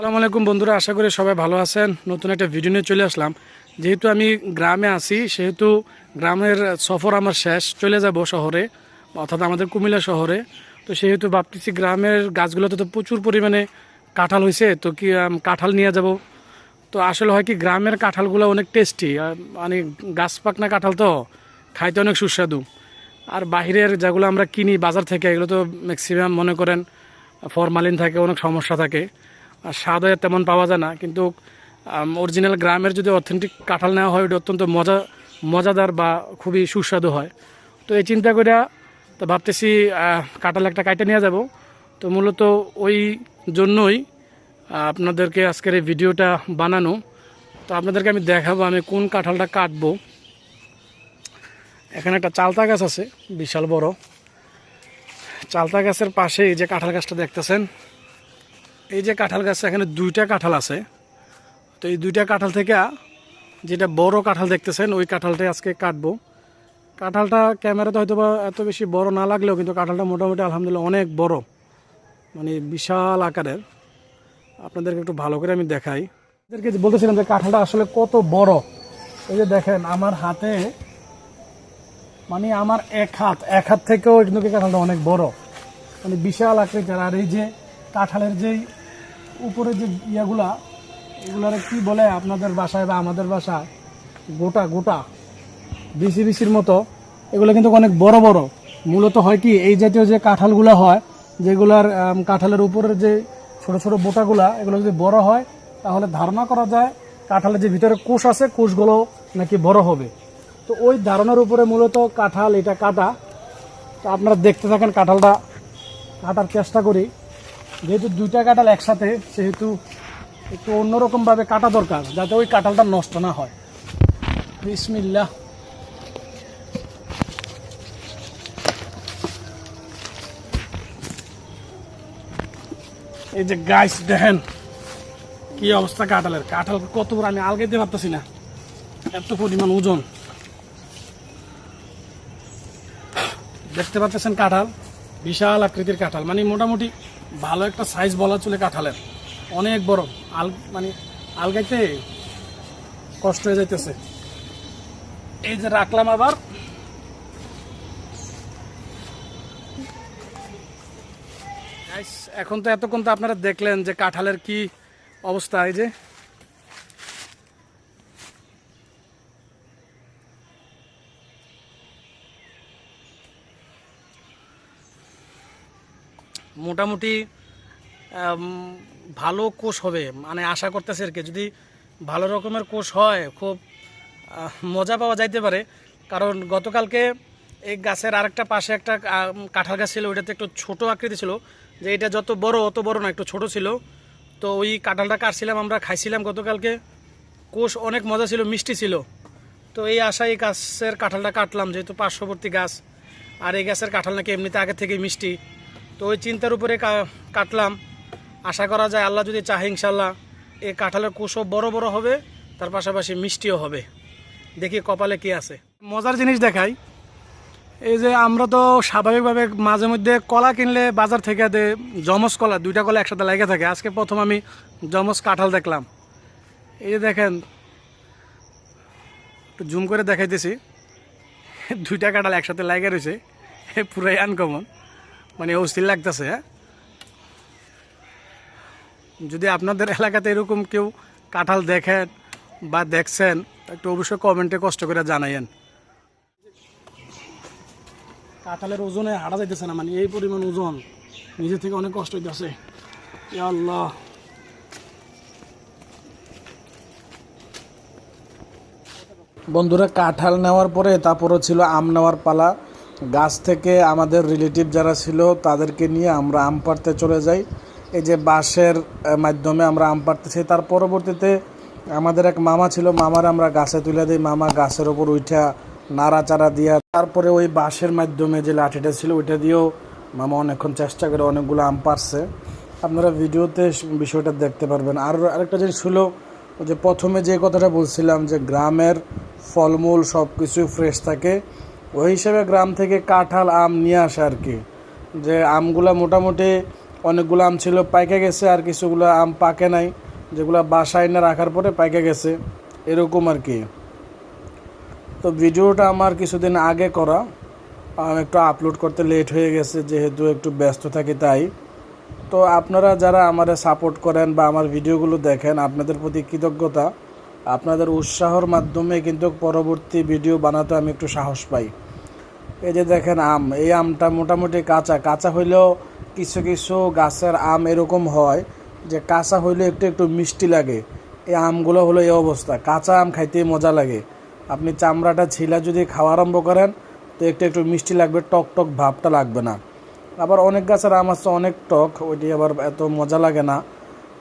আসসালামু আলাইকুম বন্ধুরা, আশা করি সবাই ভালো আছেন। নতুন একটা ভিডিও নিয়ে চলে আসলাম। যেহেতু আমি গ্রামে আছি, সেহেতু গ্রামের সফর আমার শেষ। চলে যাব শহরে, অর্থাৎ আমাদের কুমিল্লা শহরে। তো সেহেতু ভাবতেছি গ্রামের গাছগুলোতে তো প্রচুর পরিমাণে কাঁঠাল হয়েছে তো কি কাঁঠাল নিয়ে যাব। তো আসলে হয় কি, গ্রামের কাঁঠালগুলো অনেক টেস্টি মানে গাছ পাকনা কাঁঠাল তো, খাইতে অনেক সুস্বাদু। আর বাহিরের যেগুলো আমরা কিনি, বাজার থেকে, এগুলো তো ম্যাক্সিমাম মনে করেন ফরমালিন থাকে, অনেক সমস্যা থাকে। স্বাদও তেমন পাওয়া যায় না। কিন্তু অরিজিনাল গ্রামের যদি অথেন্টিক কাঁঠাল নেওয়া হয়, ওটা অত্যন্ত মজা, মজাদার বা খুবই সুস্বাদু হয়। তো এই চিন্তা করে তো ভাবতেছি কাঁঠাল একটা কাইটে নিয়ে যাব। তো মূলত ওই জন্যই আপনাদেরকে আজকের এই ভিডিওটা বানানো। তো আপনাদেরকে আমি দেখাবো আমি কোন কাঁঠালটা কাটবো। এখানে একটা চালতা গাছ আছে, বিশাল বড়। চালতা গাছের পাশে এই যে কাঁঠাল গাছটা দেখতেছেন এই যে কাঁঠাল গাছ এখানে দুইটা কাঁঠাল আছে। তো এই দুইটা কাঁঠাল থেকে যেটা বড় কাঁঠাল দেখতেছেন, ওই কাঁঠালটাই আজকে কাটবো। কাঁঠালটা ক্যামেরাতে হয়তো বা এত বেশি বড় না লাগলেও কিন্তু কাঁঠালটা মোটামুটি আলহামদুলিল্লাহ অনেক বড়। মানে বিশাল আকারের। আপনাদেরকে একটু ভালো করে আমি দেখাই। আপনাদেরকে বলতেছিলাম যে কাঁঠালটা আসলে কত বড়, এই যে দেখেন আমার হাতে মানে আমার এক হাত এক হাত থেকেও কিন্তু কাঁঠালটা অনেক বড়। মানে বিশাল আকৃতির। আর এই যে কাঁঠালের যেই উপরে যে ইয়াগুলা, এগুলার কি বলে আপনাদের বাসায় বা আমাদের বাসায়? গোটা গোটা, বিসি বিসির মতো। এগুলো কিন্তু অনেক বড় বড়। মূলত হয় কি, এই জাতীয় যে কাঁঠালগুলো হয়, যেগুলার কাঁঠালের উপরের যে ছোট ছোট বোটাগুলা, এগুলো যদি বড় হয়, তাহলে ধারণা করা যায় কাঁঠালের যে ভিতরে কোষ আছে, কোষগুলো নাকি বড় হবে। তো ওই ধারণার উপরে মূলত কাঁঠাল এটা কাটা। তো আপনারা দেখতে থাকেন কাঁঠালটা, কাটার চেষ্টা করি। যেহেতু দুইটা কাঁঠাল একসাথে, সেহেতু একটু অন্যরকমভাবে কাটা দরকার, যাতে ওই কাঁঠালটা নষ্ট না হয়। বিসমিল্লাহ। এই যে গাছ দেখেন কি অবস্থা কাঁঠালের। কাঁঠাল কত বড়, আমি আলগাইতে পারতেছি না। এত পরিমাণ ওজন। দেখতে পাচ্ছেন কাঁঠাল? বিশাল আকৃতির কাঁঠাল। মানে মোটামুটি ভালো একটা সাইজ বলা চলে কাঁঠালের। অনেক বড়। আল মানে আলগাইতে কষ্ট হয়ে যাইতেছে। এই যে রাখলাম আবার। এখন তো এতক্ষণ তো আপনারা দেখলেন যে কাঁঠালের কি অবস্থা, এই যে মোটামুটি ভালো কোষ হবে। মানে আশা করতেছে আর কি, যদি ভালো রকমের কোষ হয়, খুব মজা পাওয়া যাইতে পারে। কারণ গতকালকে এই গাছের আরেকটা পাশে একটা কাঁঠাল গাছ ছিল, ওইটাতে একটু ছোট আকৃতি ছিল। যে এটা যত বড়, অত বড় না, একটু ছোট ছিল। তো ওই কাঁঠালটা কাটছিলাম, আমরা খাইছিলাম গতকালকে। কোষ অনেক মজা ছিল, মিষ্টি ছিল। তো এই আশায় এই গাছের কাঁঠালটা কাটলাম, যেহেতু পার্শ্ববর্তী গাছ। আর এই গাছের কাঁঠাল নাকি এমনিতে আগে থেকেই মিষ্টি। তো ওই চিন্তার উপরে কাটলাম। আশা করা যায় আল্লাহ যদি চাহে ইনশাল্লাহ এই কাঁঠালের কুশো বড় বড় হবে, তার পাশাপাশি মিষ্টিও হবে। দেখি কপালে কি আছে। মজার জিনিস দেখাই, এই যে আমরা তো স্বাভাবিকভাবে মাঝে মধ্যে কলা কিনলে বাজার থেকে জমস কলা, দুইটা কলা একসাথে লেগে থাকে। আজকে প্রথম আমি জমস কাঁঠাল দেখলাম। এই যে দেখেন, একটু জুম করে দেখাইতেছি। দুইটা কাঁঠাল একসাথে লেগে রয়েছে। পুরাই আনকমন মানে অস্থির লাগতেছে হ্যাঁ? যদি আপনাদের এলাকাতে এরকম কেউ কাঁঠাল দেখেন বা দেখছেন, একটু অবশ্যই কমেন্টে কষ্ট করে জানাইয়েন। কাঁঠালের ওজনে হাঁটা যাইতেছে না মানে এই পরিমাণ ওজন নিজে থেকে অনেক কষ্ট হইতেছে। আল্লাহ। বন্ধুরা, কাঁঠাল নেওয়ার পরে তারপরও ছিল আম নেওয়ার পালা। গাছ থেকে আমাদের রিলেটিভ যারা ছিল, তাদেরকে নিয়ে আমরা আম পাড়তে চলে যাই। এই যে বাঁশের মাধ্যমে আমরা আম পাড়তেছি তার পরবর্তীতে আমাদের এক মামা ছিল, মামার আমরা গাছে তুলে দিই। মামা গাছের ওপর উঠা নাড়াচাড়া দিয়া, তারপরে ওই বাঁশের মাধ্যমে যে লাঠিটা ছিল, ওইটা দিয়েও মামা অনেকক্ষণ চেষ্টা করে অনেকগুলো আম পারছে আপনারা ভিডিওতে বিষয়টা দেখতে পারবেন। আর আরেকটা জিনিস ছিল যে প্রথমে যে কথাটা বলছিলাম যে গ্রামের ফলমূল সব কিছুই ফ্রেশ থাকে ওই হিসেবে গ্রাম থেকে কাঁঠাল আম নিয়ে আসে আর কি। যে আমগুলা মোটামুটি অনেকগুলো আম ছিল, পাইকে গেছে আর কিছুগুলো আম পাকে নাই, যেগুলো বাসায় এনে রাখার পরে পাইকে গেছে, এরকম আর কি। তো ভিডিওটা আমার কিছুদিন আগে করা। আমি একটু আপলোড করতে লেট হয়ে গেছে, যেহেতু একটু ব্যস্ত থাকি তাই। তো আপনারা যারা আমাদের সাপোর্ট করেন বা আমার ভিডিওগুলো দেখেন, আপনাদের প্রতি কৃতজ্ঞতা। আপনাদের উৎসাহর মাধ্যমে কিন্তু পরবর্তী ভিডিও বানাতে আমি একটু সাহস পাই। এই যে দেখেন আম, এই আমটা মোটামুটি কাঁচা। কাঁচা হইলেও কিছু কিছু গাছের আম এরকম হয় যে কাঁচা হইলে একটু একটু মিষ্টি লাগে। এই আমগুলো হলো এই অবস্থা। কাঁচা আম খাইতেই মজা লাগে। আপনি চামড়াটা ছিলা যদি খাওয়া আরম্ভ করেন, তো একটু একটু মিষ্টি লাগবে, টক টক ভাবটা লাগবে না। আবার অনেক গাছের আম আছে, অনেক টক, ওইটি আবার এত মজা লাগে না।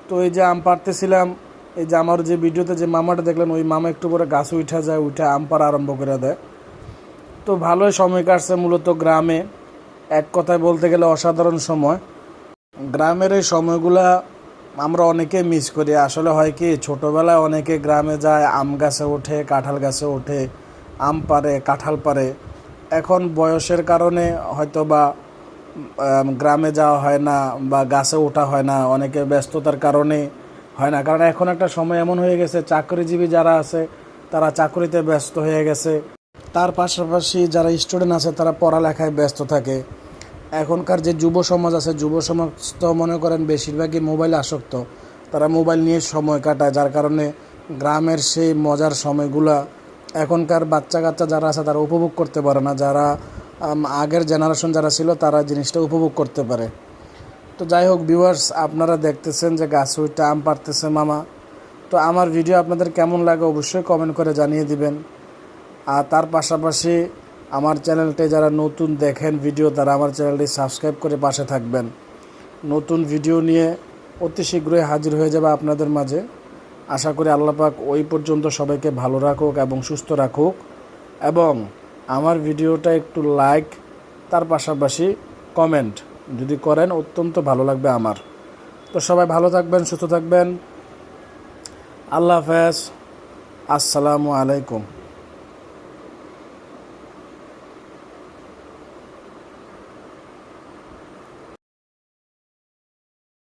তো এই যে আম পারতেছিলাম এই যে আমার যে ভিডিওতে যে মামাটা দেখলেন, ওই মামা একটু পরে গাছে উঠা যায়, উঠে আম পাড়া আরম্ভ করে দেয়। তো ভালোই সময় কাটছে মূলত গ্রামে। এক কথায় বলতে গেলে অসাধারণ সময়। গ্রামের এই সময়গুলা আমরা অনেকে মিস করি। আসলে হয় কি, ছোটোবেলায় অনেকে গ্রামে যায়, আম গাছে ওঠে, কাঁঠাল গাছে ওঠে, আম পারে কাঁঠাল পারে এখন বয়সের কারণে হয়তো বা গ্রামে যাওয়া হয় না বা গাছে ওঠা হয় না। অনেকে ব্যস্ততার কারণে হয় না। কারণ এখন একটা সময় এমন হয়ে গেছে, চাকরিজীবী যারা আছে, তারা চাকরিতে ব্যস্ত হয়ে গেছে। তার পাশাপাশি যারা স্টুডেন্ট আছে, তারা পড়ালেখায় ব্যস্ত থাকে। এখনকার যে যুব সমাজ আছে, যুব সমাজ তো মনে করেন বেশিরভাগই মোবাইল আসক্ত। তারা মোবাইল নিয়ে সময় কাটায়, যার কারণে গ্রামের সেই মজার সময়গুলা এখনকার বাচ্চা কাচ্চা যারা আছে, তারা উপভোগ করতে পারে না। যারা আগের জেনারেশন যারা ছিল, তারা জিনিসটা উপভোগ করতে পারে। তো যাই হোক ভিউয়ার্স আপনারা দেখতেছেন যে গাছ উইটা আম পারতেছে মামা। তো আমার ভিডিও আপনাদের কেমন লাগে অবশ্যই কমেন্ট করে জানিয়ে দিবেন। আর তার পাশাপাশি আমার চ্যানেলটি যারা নতুন দেখেন ভিডিও তারা আমার চ্যানেলটি সাবস্ক্রাইব করে পাশে থাকবেন। নতুন ভিডিও নিয়ে অতি শীঘ্রই হাজির হয়ে যাবে আপনাদের মাঝে। আশা করি আল্লাপাক ওই পর্যন্ত সবাইকে ভালো রাখুক এবং সুস্থ রাখুক। এবং আমার ভিডিওটা একটু লাইক তার পাশাপাশি কমেন্ট যদি করেন, অত্যন্ত ভালো লাগবে আমার। তো সবাই ভালো থাকবেন, সুস্থ থাকবেন। আল্লাহ হাফেজ। আসসালামু আলাইকুম।